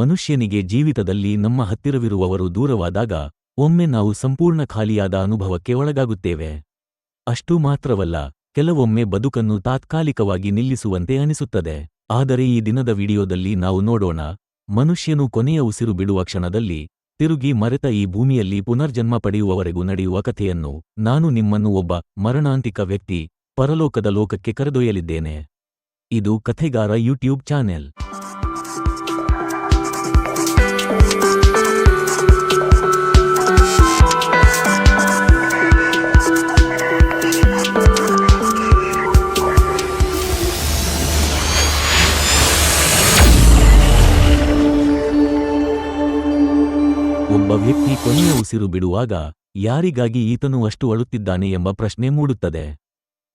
ಮನುಷ್ಯನಿಗೆ ಜೀವಿತದಲ್ಲಿ ನಮ್ಮ ಹತ್ತಿರವಿರುವವರು ದೂರವಾದಾಗ ಒಮ್ಮೆ ನಾವು ಸಂಪೂರ್ಣ ಖಾಲಿಯಾದ ಅನುಭವಕ್ಕೆ ಒಳಗಾಗುತ್ತೇವೆ. ಅಷ್ಟು ಮಾತ್ರವಲ್ಲ, ಕೆಲವೊಮ್ಮೆ ಬದುಕನ್ನು ತಾತ್ಕಾಲಿಕವಾಗಿ ನಿಲ್ಲಿಸುವಂತೆ ಅನಿಸುತ್ತದೆ. ಆದರೆ ಈ ದಿನದ ವಿಡಿಯೋದಲ್ಲಿ ನಾವು ನೋಡೋಣ, ಮನುಷ್ಯನು ಕೊನೆಯ ಉಸಿರು ಬಿಡುವ ಕ್ಷಣದಲ್ಲಿ ತಿರುಗಿ ಮರೆತ ಈ ಭೂಮಿಯಲ್ಲಿ ಪುನರ್ಜನ್ಮ ಪಡೆಯುವವರೆಗೂ ನಡೆಯುವ ಕಥೆಯನ್ನು ನಾನು ನಿಮ್ಮನ್ನು ಒಬ್ಬ ಮರಣಾಂತಿಕ ವ್ಯಕ್ತಿ, ಪರಲೋಕದ ಲೋಕಕ್ಕೆ ಕರೆದೊಯ್ಯಲಿದ್ದೇನೆ. ಇದು ಕಥೆಗಾರ ಯೂಟ್ಯೂಬ್ ಚಾನೆಲ್. ಒಬ್ಬ ವ್ಯಕ್ತಿ ಕೊನೆಯ ಉಸಿರು ಬಿಡುವಾಗ ಯಾರಿಗಾಗಿ ಈತನು ಅಷ್ಟು ಅಳುತ್ತಿದ್ದಾನೆ ಎಂಬ ಪ್ರಶ್ನೆ ಮೂಡುತ್ತದೆ.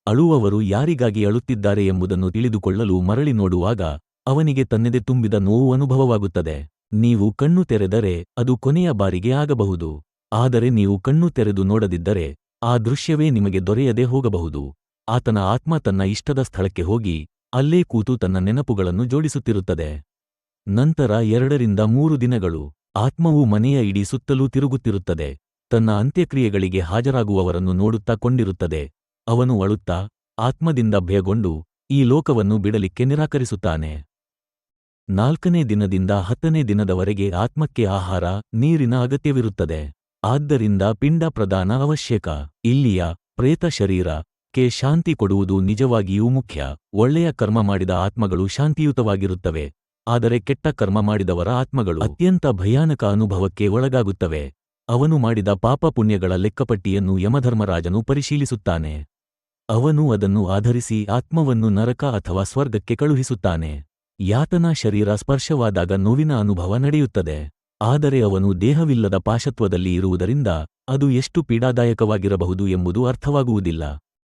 ಅಳುವವರು ಯಾರಿಗಾಗಿ ಅಳುತ್ತಿದ್ದಾರೆ ಎಂಬುದನ್ನು ತಿಳಿದುಕೊಳ್ಳಲು ಮರಳಿ ನೋಡುವಾಗ ಅವನಿಗೆ ತನ್ನದೆ ತುಂಬಿದ ನೋವು ಅನುಭವವಾಗುತ್ತದೆ. ನೀವು ಕಣ್ಣು ತೆರೆದರೆ ಅದು ಕೊನೆಯ ಬಾರಿಗೆ ಆಗಬಹುದು. ಆದರೆ ನೀವು ಕಣ್ಣು ತೆರೆದು ನೋಡದಿದ್ದರೆ ಆ ದೃಶ್ಯವೇ ನಿಮಗೆ ದೊರೆಯದೆ ಹೋಗಬಹುದು. ಆತನ ಆತ್ಮ ತನ್ನ ಇಷ್ಟದ ಸ್ಥಳಕ್ಕೆ ಹೋಗಿ ಅಲ್ಲೇ ಕೂತು ತನ್ನ ನೆನಪುಗಳನ್ನು ಜೋಡಿಸುತ್ತಿರುತ್ತದೆ. ನಂತರ ಎರಡರಿಂದ ಮೂರು ದಿನಗಳು. ಆತ್ಮವು ಮನೆಯ ಇಡೀ ಸುತ್ತಲೂ ತಿರುಗುತ್ತಿರುತ್ತದೆ. ತನ್ನ ಅಂತ್ಯಕ್ರಿಯೆಗಳಿಗೆ ಹಾಜರಾಗುವವರನ್ನು ನೋಡುತ್ತಾ ಕೊಂಡಿರುತ್ತದೆ. ಅವನು ಅಳುತ್ತಾ, ಆತ್ಮದಿಂದ ಭಯಗೊಂಡು ಈ ಲೋಕವನ್ನು ಬಿಡಲಿಕ್ಕೆ ನಿರಾಕರಿಸುತ್ತಾನೆ. ನಾಲ್ಕನೇ ದಿನದಿಂದ ಹತ್ತನೇ ದಿನದವರೆಗೆ ಆತ್ಮಕ್ಕೆ ಆಹಾರ, ನೀರಿನ ಅಗತ್ಯವಿರುತ್ತದೆ. ಆದ್ದರಿಂದ ಪಿಂಡ ಪ್ರದಾನ ಅವಶ್ಯಕ. ಇಲ್ಲಿಯ ಪ್ರೇತ ಶರೀರ ಶಾಂತಿ ಕೊಡುವುದು ನಿಜವಾಗಿಯೂ ಮುಖ್ಯ. ಒಳ್ಳೆಯ ಕರ್ಮ ಮಾಡಿದ ಆತ್ಮಗಳು ಶಾಂತಿಯುತವಾಗಿರುತ್ತವೆ. ಆದರೆ ಕೆಟ್ಟ ಕರ್ಮ ಮಾಡಿದವರ ಆತ್ಮಗಳು ಅತ್ಯಂತ ಭಯಾನಕ ಅನುಭವಕ್ಕೆ ಒಳಗಾಗುತ್ತವೆ. ಅವನು ಮಾಡಿದ ಪಾಪ ಪುಣ್ಯಗಳ ಲೆಕ್ಕಪಟ್ಟಿಯನ್ನು ಯಮಧರ್ಮರಾಜನು ಪರಿಶೀಲಿಸುತ್ತಾನೆ. ಅವನು ಅದನ್ನು ಆಧರಿಸಿ ಆತ್ಮವನ್ನು ನರಕ ಅಥವಾ ಸ್ವರ್ಗಕ್ಕೆ ಕಳುಹಿಸುತ್ತಾನೆ. ಯಾತನಾ ಶರೀರ ಸ್ಪರ್ಶವಾದಾಗ ನೋವಿನ ಅನುಭವ ನಡೆಯುತ್ತದೆ. ಆದರೆ ಅವನು ದೇಹವಿಲ್ಲದ ಪಾಶತ್ವದಲ್ಲಿ ಇರುವುದರಿಂದ ಅದು ಎಷ್ಟು ಪೀಡಾದಾಯಕವಾಗಿರಬಹುದು ಎಂಬುದು ಅರ್ಥವಾಗುವುದಿಲ್ಲ.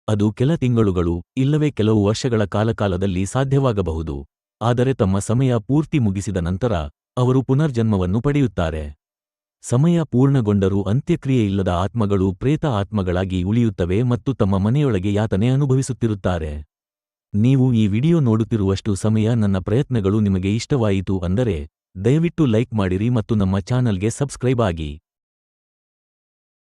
ಅದು ಕೆಲ ತಿಂಗಳುಗಳು, ಇಲ್ಲವೇ ಕೆಲವು ವರ್ಷಗಳ ಕಾಲಕಾಲದಲ್ಲಿ ಸಾಧ್ಯವಾಗಬಹುದು. ಆದರೆ ತಮ್ಮ ಸಮಯ ಪೂರ್ತಿ ಮುಗಿಸಿದ ನಂತರ ಅವರು ಪುನರ್ಜನ್ಮವನ್ನು ಪಡೆಯುತ್ತಾರೆ. ಸಮಯ ಪೂರ್ಣಗೊಂಡರೂ ಅಂತ್ಯಕ್ರಿಯೆಯಿಲ್ಲದ ಆತ್ಮಗಳು ಪ್ರೇತ ಆತ್ಮಗಳಾಗಿ ಉಳಿಯುತ್ತವೆ ಮತ್ತು ತಮ್ಮ ಮನೆಯೊಳಗೆ ಯಾತನೆ ಅನುಭವಿಸುತ್ತಿರುತ್ತಾರೆ. ನೀವು ಈ ವಿಡಿಯೋ ನೋಡುತ್ತಿರುವಷ್ಟು ಸಮಯ ನನ್ನ ಪ್ರಯತ್ನಗಳು ನಿಮಗೆ ಇಷ್ಟವಾಯಿತು ಅಂದರೆ ದಯವಿಟ್ಟು ಲೈಕ್ ಮಾಡಿರಿ ಮತ್ತು ನಮ್ಮ ಚಾನಲ್ಗೆ ಸಬ್ಸ್ಕ್ರೈಬ್ ಆಗಿ.